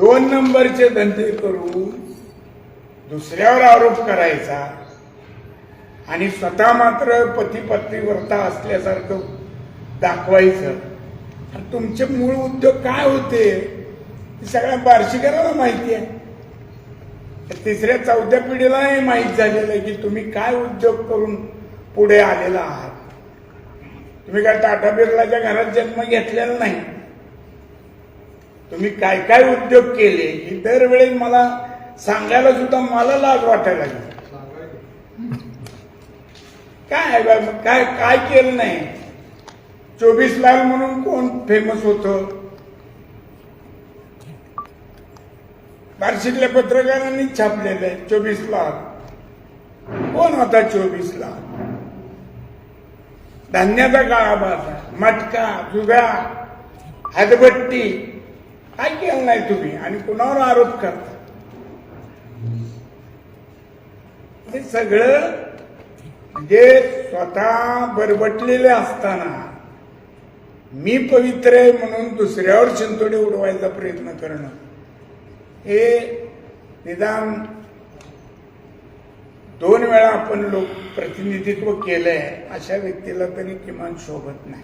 दोन नंबरचे धंदे करून दुसऱ्यावर आरोप करायचा आणि स्वतः मात्र पती पत्नी व्रता असल्यासारखं दाखवायचं. आणि तुमचे मूळ उद्योग काय होते? हे सगळ्या बार्शीकराला माहिती आहे. तिसऱ्या चौथ्या पिढीलाही माहीत झालेलं आहे की तुम्ही काय उद्योग करून पुढे आलेला आहात. तुम्ही काय टाटा बिर्लाच्या घरात जन्म घेतलेला नाही. तुम्ही काय काय उद्योग केले ही दरवेळेस मला सांगायला सुद्धा मला लाज वाटायला लागली. काय आहे बा- काय काय केलं नाही? चोवीस लाल म्हणून कोण फेमस होत? बार्शीतल्या पत्रकारांनी छापलेलं आहे चोवीस लाख. कोण होता चोवीस लाख? धान्याचा काळा बाजार मटका जुगा हदबट्टी काय केलं नाही तुम्ही? आणि कुणावर आरोप करता? हे सगळं म्हणजे स्वतः बरबटलेले असताना मी पवित्र आहे म्हणून दुसऱ्यावर चिंतोडे उडवायचा प्रयत्न करणं हे निदान दोन वेळा आपण लोक प्रतिनिधित्व केलंय अशा व्यक्तीला तरी किमान शोभत नाही.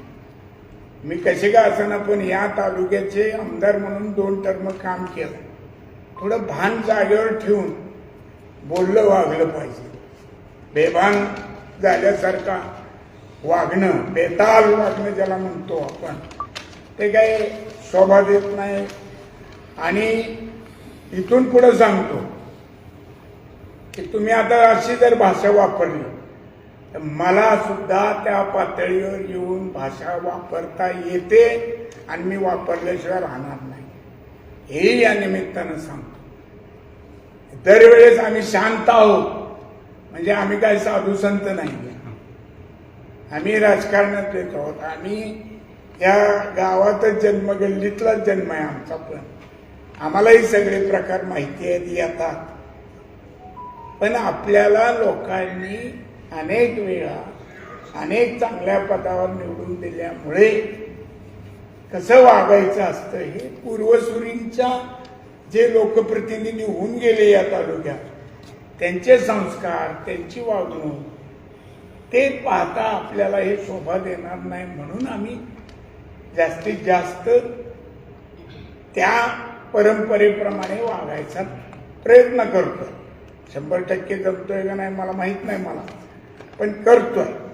मी कसे का असताना पण या तालुक्याचे आमदार म्हणून दोन टर्म काम केलं. थोडं भान जागेवर ठेवून बोललं वागलं पाहिजे. बेभान झाल्यासारखा वागणं बेताल वागणं ज्याला म्हणतो आपण ते काही शोभा देत नाही. आणि इथून पुढं सांगतो की तुम्ही आता अशी जर भाषा वापरली मला सुद्धा त्या पातळीवर येऊन भाषा वापरता येते आणि मी वापरल्याशिवाय राहणार नाही. हे या निमित्तानं सांगतो. दरवेळेस आम्ही शांत आहोत. म्हणजे आम्ही काय साधू संत नाही आम्ही राजकारणात येत आहोत. आम्ही या गावातच जन्म गल्लीतलाच जन्म आहे आमचा पण. आम्हालाही सगळे प्रकार माहिती आहेत येतात. पण आपल्याला लोकांनी अनेक वेळा अनेक चांगल्या पदावर निवडून दिल्यामुळे कसं वागायचं असतं हे पूर्वसुरींच्या जे लोकप्रतिनिधी होऊन गेले या तालुक्यात त्यांचे संस्कार त्यांची वागणूक ते पाहता आपल्याला हे शोभा देणार नाही म्हणून आम्ही जास्तीत जास्त त्या परंपरेप्रमाणे वागायचा प्रयत्न करतो शंभर टक्के जमतोय का नाही मला माहीत नाही मला. पण करतोय.